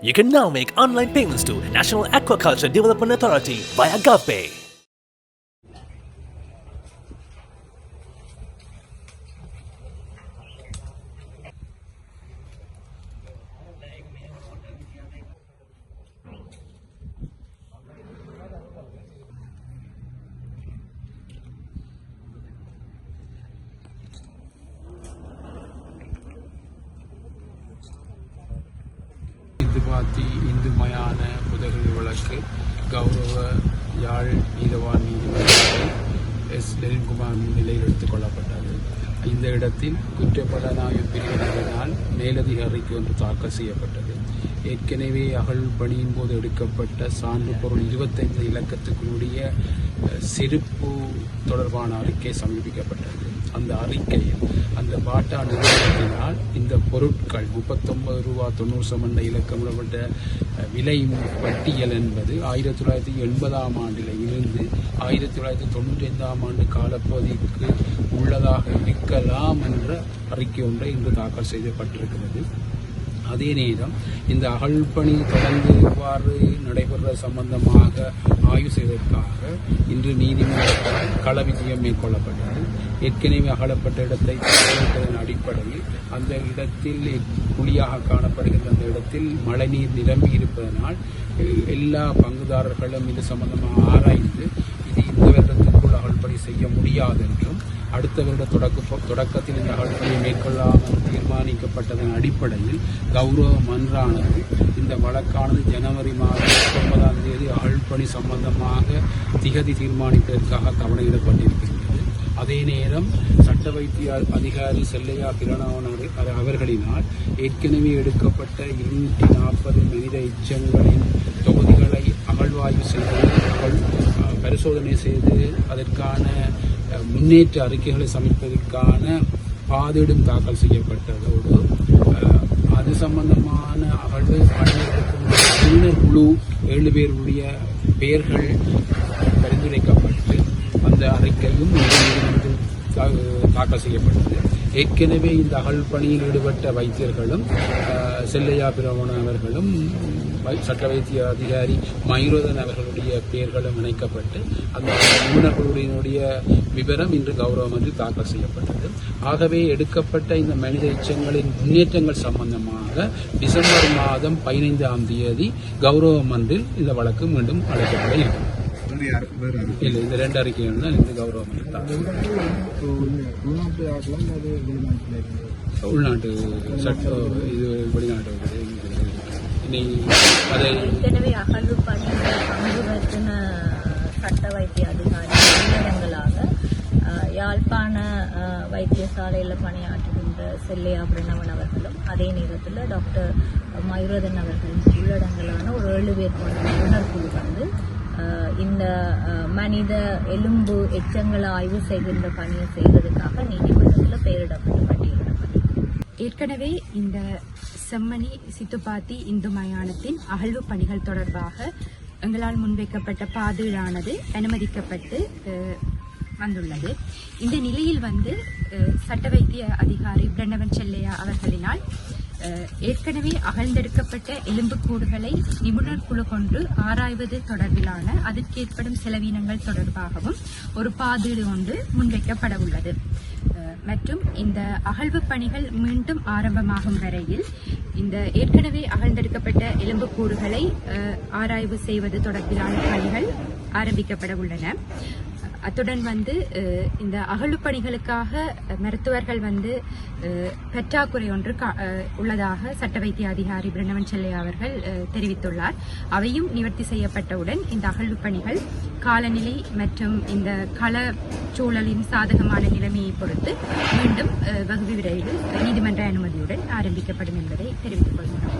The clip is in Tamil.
You can now make online payments to National Aquaculture Development Authority via GovPay. பாத்தி இந்து மயான புதகுழி வழக்கு கௌரவ யாழ் நீதவான் நீதிமன்றத்தில் எஸ். லெனின்குமார் முன்னிலையில் எடுத்துக் கொள்ளப்பட்டது. இந்த இடத்தில் குற்றப்புலனாய்வு பிரிவினரினால் மேலதிகாரிக்கு ஒன்று தாக்கல் செய்யப்பட்டது. ஏற்கனவே அகழ் பணியின் போது எடுக்கப்பட்ட சான்று பொருள் இருபத்தைந்து இலக்கத்துக்குரிய செருப்பு தொடர்பான அறிக்கை சமர்ப்பிக்கப்பட்டது. அந்த அறிக்கையில் அந்த பாட்டா நிறுவனத்தினால் இந்த பொருட்கள் முப்பத்தொன்பது ரூபா தொண்ணூறு சமண்ட இலக்கமிடப்பட்ட விலை பட்டியல் என்பது ஆயிரத்தி தொள்ளாயிரத்தி எண்பதாம் ஆண்டில் இருந்து ஆயிரத்தி தொள்ளாயிரத்தி தொண்ணூற்றி ஐந்தாம் ஆண்டு காலப்பகுதிக்கு உள்ளதாக இருக்கலாம் என்ற அறிக்கை ஒன்றை இன்று தாக்கல் செய்யப்பட்டிருக்கிறது. அதே நேரம் இந்த அகழ்பணி தொடர்ந்து எவ்வாறு நடைபெற சம்பந்தமாக ஆய்வு செய்வதற்காக இன்று நீதிமன்றத்தால் கள விஜயம் மேற்கொள்ளப்பட்டது. ஏற்கனவே அகலப்பட்ட இடத்தை தகவலிட்டதன் அடிப்படையில் அந்த இடத்தில் குழியாக காணப்படுகின்ற அந்த இடத்தில் மழைநீர் நிரம்பி இருப்பதனால் எல்லா பங்குதாரர்களும் இது சம்பந்தமாக ஆராய்ந்து இது இந்த வருடத்திற்குள் அகழ்பணி செய்ய முடியாது என்றும் அடுத்த வருட தொடக்க தொடக்கத்தில் இந்த அகழ்பணியை மேற்கொள்ளாமல் தீர்மானிக்கப்பட்டதன் அடிப்படையில் கௌரவ மன்றானது இந்த வழக்கானது ஜனவரி மாதம் பத்தொன்பதாம் தேதி அகழ்பணி சம்பந்தமாக திகதி தீர்மானிப்பதற்காக கவனையிடப்பட்டிருக்கின்றது அதே நேரம் சட்ட வைத்திய அதிகாரி செல்லையா கிரணவன் அவர்களினால் ஏற்கனவே எடுக்கப்பட்ட இருநூற்றி நாற்பது மனித எச்சங்களின் தொகுதிகளை அகழ்வாய்வு செய்து பரிசோதனை செய்து அதற்கான முன்னேற்ற அறிக்கைகளை சமர்ப்பதற்கான பாதிடும் தாக்கல் செய்யப்பட்டதோடு அது சம்பந்தமான அகழ்வு பணியெடுக்கும் குழு ஏழு பேருடைய பெயர்கள் பரிந்துரைக்கப்பட்டு அந்த அறிக்கையும் நீதிமன்றத்தில் தாக்கல் செய்யப்பட்டது. ஏற்கனவே இந்த அகழ் பணியில் ஈடுபட்ட வைத்தியர்களும் செல்லையா பிரமணன் அவர்களும் வை- சட்ட வைத்திய அதிகாரி மயூரதன் அவர்களுடைய பெயர்களும் இணைக்கப்பட்டு அந்த நிபுணர்களுடைய விவரம் இன்று கௌரவமன்றி தாக்கல் செய்யப்பட்டது. ஆகவே எடுக்கப்பட்ட இந்த மனித எச்சங்களின் முன்னேற்றங்கள் சம்பந்தமாக டிசம்பர் மாதம் பதினைந்தாம் தேதி கௌரவம் மன்றில் இந்த வழக்கு மீண்டும் அழைக்கப்பட இருக்கிறது. இல்லை இந்த ரெண்டு அறிக்கைகள் தான் இந்த கௌரவ மன்றில் தாக்கல் உள்நாட்டு சட்ட இது வெளிநாட்டு அதை ஏற்கனவே அகழ்வு சட்ட வைத்திய அதிகாரி நிறுவனங்களாக அஹ், யாழ்ப்பாண வைத்தியசாலையில் பணியாற்றுகின்ற செல்லையா பிரணவன் அவர்களும் அதே நேரத்தில் டாக்டர் மயூரதன் அவர்களின் உள்ளடங்கலான ஒரு ஏழு பேர் கொண்ட நிபுணர் குழு வந்து இந்த மனித எலும்பு எச்சங்களை ஆய்வு செய்கின்ற பணியை செய்வதற்காக நீதிமன்றத்தில் பெயரிடப்பட்டு பட்டியலிடப்பட்டது ஏற்கனவே இந்த செம்மணி சித்துப்பாத்தி இந்து மயானத்தின் அகழ்வு பணிகள் தொடர்பாக எங்களால் முன்வைக்கப்பட்ட பாதீடானது அனுமதிக்கப்பட்டு வந்துள்ளது. இந்த நிலையில் வந்து சட்ட வைத்திய அதிகாரி பிரணவன் செல்லையா அவர்களினால் ஏற்கனவே அகழ்ந்தெடுக்கப்பட்ட எலும்புக்கூடுகளை நிபுணர் குழு கொண்டு ஆராய்வது தொடர்பிலான அதற்கு ஏற்படும் செலவினங்கள் தொடர்பாகவும் ஒரு பாதீடு ஒன்று முன்வைக்கப்பட உள்ளது. மற்றும் இந்த அகழ்வு பணிகள் மீண்டும் ஆரம்பமாகும் வரையில் இந்த ஏற்கனவே அகழ்ந்தெடுக்கப்பட்ட எலும்புக்கூடுகளை ஆராய்வு செய்வது தொடர்பிலான பணிகள் ஆரம்பிக்கப்பட உள்ளன. அத்துடன் வந்து இந்த அகழ்வு பணிகளுக்காக மருத்துவர்கள் வந்து பற்றாக்குறை ஒன்று கா- உள்ளதாக சட்ட வைத்திய அதிகாரி பிரணவன் செல்லையா அவர்கள் தெரிவித்துள்ளார். அவையும் நிவர்த்தி செய்யப்பட்டவுடன் இந்த அகழ்வு பணிகள் காலநிலை மற்றும் இந்த கள சூழலின் சாதகமான நிலைமையை பொறுத்து மீண்டும் வகுதி வெகு விரைவில் நீதிமன்ற அனுமதியுடன் ஆரம்பிக்கப்படும் என்பதை தெரிவித்துக் கொள்கிறோம்.